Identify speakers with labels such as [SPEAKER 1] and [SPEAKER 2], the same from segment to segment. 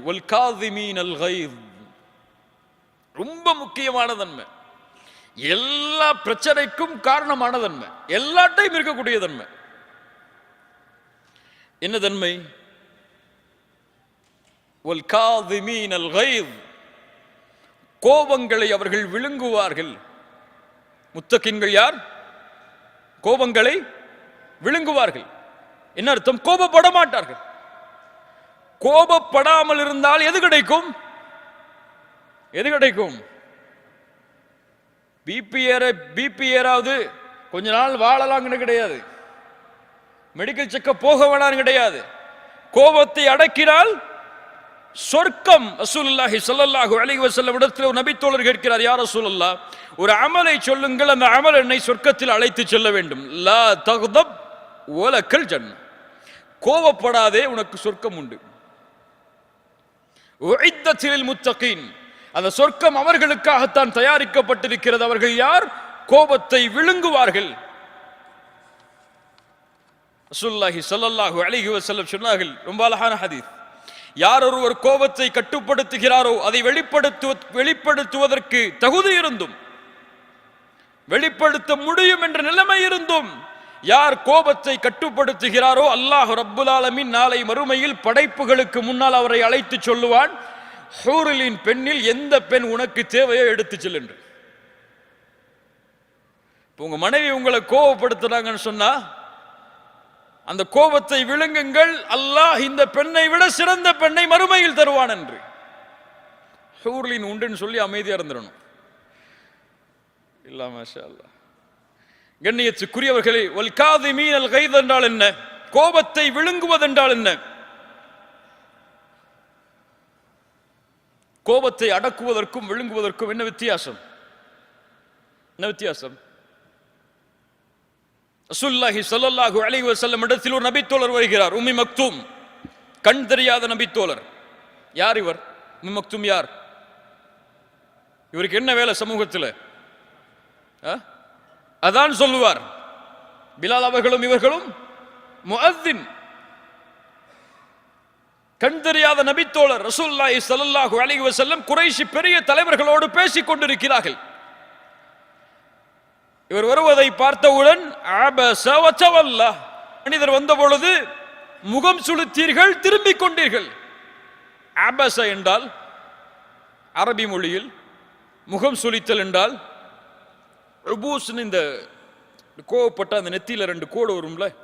[SPEAKER 1] Quality ஒல் காதிமீன் அல் ரொம்ப முக்கியமான தன்மை. எல்லா பிரச்சனைக்கும் காரணமான தன்மை. எல்லாட்டையும் இருக்கக்கூடிய தன்மை. என்ன தன்மை? ஒல் காதிமீன் அல் கோபங்களை அவர்கள் விழுங்குவார்கள். முத்தக்கின்கள் யார்? கோபங்களை விழுங்குவார்கள். என்ன அர்த்தம்? கோபப்பட மாட்டார்கள் கோபப்படாமல் இருந்தால் எது கிடைக்கும்? எது கிடைக்கும்? பிபி ஏற பிபி ஏறாவது கொஞ்ச நாள் வாழலாம்னு கிடையாது. மெடிக்கல் செக்கப் போக வேணாம் கிடையாது. கோபத்தை அடக்கினால் சொர்க்கம். ரசூலுல்லாஹி சொல்லல்லாஹு அலிஹி வஸல்லம் இடத்தில் ஒரு நபித்தோழர் கேட்கிறார் யார் ரசூலுல்லாஹ் ஒரு அமலை சொல்லுங்கள். அந்த அமல் என்னை சொர்க்கத்தில் அழைத்து செல்ல வேண்டும். லா தகுதப் ஓலக்கல் ஜன்ன. கோவப்படாதே உனக்கு சொர்க்கம் உண்டு. முத்தகீன். அந்த சொர்க்கம் அவர்களுக்காகத்தான் தயாரிக்கப்பட்டிருக்கிறது. அவர்கள் யார்? கோபத்தை விழுங்குவார்கள். ரசூலுல்லாஹி ஸல்லல்லாஹு அலைஹி வஸல்லம் சொன்னார்கள். ரொம்ப அழகான ஹதீஸ். யார் ஒருவர் கோபத்தை கட்டுப்படுத்துகிறாரோ அதை வெளிப்படுத்து வெளிப்படுத்துவதற்கு தகுதி இருந்தும் வெளிப்படுத்த முடியும் என்ற நிலைமை இருந்தும் யார் கோபத்தை கட்டுப்படுத்துகிறாரோ அல்லாஹ் ரப்புலாலமின் நாளை மறுமையில் படைப்புகளுக்கு முன்னால் அவரை அழைத்து சொல்லுவான் ஹூரலின் பெண்ணில் எந்த பெண் உனக்கு தேவையோ எடுத்து செல் என்று. இப்போ உங்க மனைவி உங்களை கோபப்படுத்துறாங்கன்னு சொன்னா அந்த கோபத்தை விழுங்குங்கள் அல்லாஹ் இந்த பெண்ணை விட சிறந்த பெண்ணை மறுமையில் தருவான் என்று. ஹூர்லின் உண்டுன்னு சொல்லி அமைதியா இருந்துடணும். இல்ல மாஷா அல்லாஹ். கண்ணியத்துக்குரியவர்களே ஒல் மீனல் கைது என்றால் என்ன? கோபத்தை விழுங்குவதென்றால் என்ன? கோபத்தை அடக்குவதற்கும் விழுங்குவதற்கும் என்ன வித்தியாசம்? என்ன வித்தியாசம்? ரசூல்லாஹி சொல்லல்லாஹு அலி வசல்லம் இடத்தில் ஒரு நபித்தோழர் வருகிறார் உமி மக்தூம். கண் தெரியாத நபித்தோழர். யார் இவர்? உமி மக்தூம் யார்? இவருக்கு என்ன வேலை சமூகத்தில்? ஆ? அதான் சொல்லுவார். பிலால் அவர்களும் இவர்களும் முஅத்தின் கண் தெரியாத நபித்தோழர் ரசூல்லாஹி சல்லாஹு அலிஹி வசல்லம் குறைஷி பெரிய தலைவர்களோடு பேசிக் கொண்டிருக்கிறார்கள். இவர் வருவதை பார்த்தவுடன் மனிதர் வந்த பொழுது முகம் சுளுத்தீர்கள் திரும்பிக் கொண்டீர்கள். ஆபச என்றால் அரபி மொழியில் முகம் சுளித்தல் என்றால் உபூஸ்னு இந்த கோவப்பட்ட அந்த நெத்தியில ரெண்டு கோடு வரும்ல?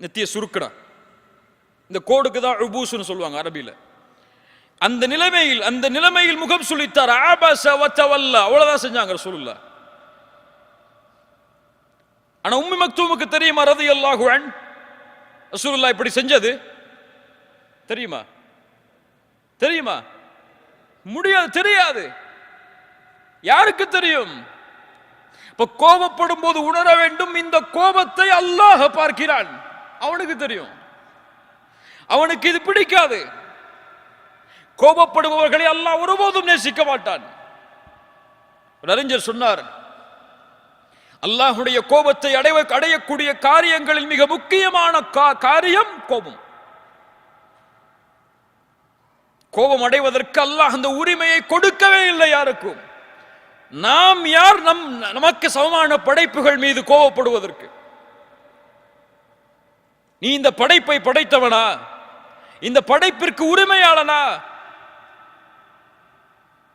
[SPEAKER 1] நெத்திய சுருக்கடா இந்த கோடுக்கு தான் உபூஸ்னு சொல்லுவாங்க அரபியில. அந்த நிலைமையில் அந்த நிலைமையில் முகம் சுளித்தார் ஆபாச வச்சவல்ல அவ்வளவுதான் செஞ்சாங்க ரசூலுல்லாஹ். ஆனா உம்மி மக்தூமுக்கு தெரியுமா? ரதி அல்லாஹுவன் அன் இப்படி செஞ்சது? தெரியுமா? தெரியுமா? முடியாது தெரியாது. யாருக்கு தெரியும்? இப்ப கோபப்படும் போது உணர வேண்டும். இந்த கோபத்தை அல்லாஹ் பார்க்கிறான். அவனுக்கு தெரியும். அவனுக்கு இது பிடிக்காது. கோபப்படுபவர்களை அல்லாஹ் ஒருபோதும் நேசிக்க மாட்டான். ஒரு அறிஞர் சொன்னார் அல்லாஹுடைய கோபத்தை அடைய அடையக்கூடிய காரியங்களில் மிக முக்கியமான கா- காரியம் கோபம். கோபம் அடைவதற்கு அல்லாஹ் அந்த உரிமையை கொடுக்கவே இல்லை யாருக்கும். நாம் யார் நம் நமக்கு சமமான படைப்புகள் மீது கோபப்படுவதற்கு நீ இந்த படைப்பை படைத்தவனா? இந்த படைப்பிற்கு உரிமையாளனா?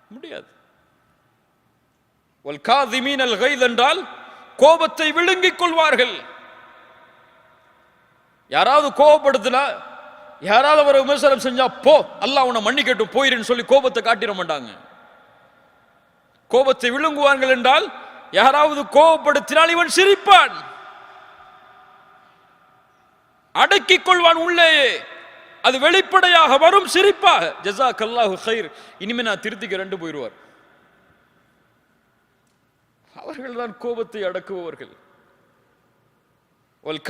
[SPEAKER 1] முடியாது. வல் கைத் என்றால் கோபத்தை விழுங்கிக் கொள்வார்கள். யாராவது கோபப்படுத்தினா யாராவது ஒரு விமர்சனம் செஞ்சா போ அல்லாஹ் உன்னை மன்னிக்கட்டும் போயிருன்னு சொல்லி கோபத்தை காட்டிட மாட்டாங்க. கோபத்தை விழுங்குவார்கள் என்றால் யாராவது கோபப்படுத்தினால் இவன் சிரிப்பான். அடக்கிக் கொள்வான் உள்ளேயே. அது வெளிப்படையாக வரும் சிரிப்பாக. ஜசா கல்லாஹு ஹைர் இனிமே நான் திருத்திக்க ரெண்டு போயிடுவார். அவர்கள் தான் கோபத்தை அடக்குபவர்கள். அல்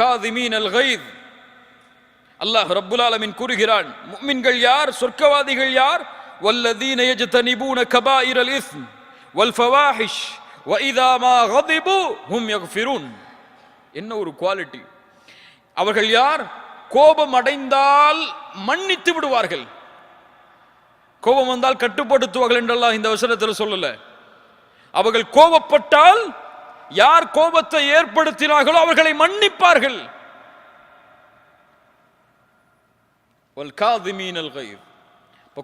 [SPEAKER 1] அல்லாஹ் ரப்புல் ஆலமின் கூறுகிறான் முஃமின்கள் யார்? சொர்க்கவாதிகள் யார்? வல்லதீன யஜ்தனிபூன கபாயிரல் இஸ்ம். வல்ஃபவாஹிஷ் வஇதாமா கதிபு ஹும் யக்ஃபிரூன். என்ன ஒரு குவாலிட்டி. அவர்கள் யார்? கோபம் அடைந்தால் மன்னித்து விடுவார்கள். கோபம் வந்தால் கட்டுப்படுத்துவார்கள் என்றெல்லாம் இந்த வசனத்தில் சொல்லல. அவர்கள் கோபப்பட்டால் யார் கோபத்தை ஏற்படுத்தினார்களோ அவர்களை மன்னிப்பார்கள்.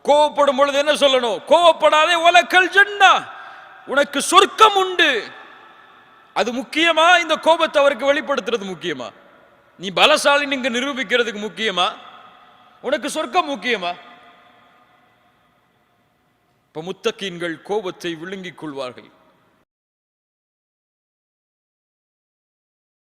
[SPEAKER 1] கோபப்படும் பொழுது என்ன சொல்லணும்? கோபப்படாதே உலக்கல் ஜன்னா. உனக்கு சொர்க்கம் உண்டு. அது முக்கியமா? இந்த கோபத்தை அவருக்கு வெளிப்படுத்துறது முக்கியமா? நீ பலசாலி நீங்க நிரூபிக்கிறதுக்கு முக்கியமா? உனக்கு சொர்க்கம் முக்கியமா? இப்ப முத்தக்கீன்கள் கோபத்தை விழுங்கிக் கொள்வார்கள்.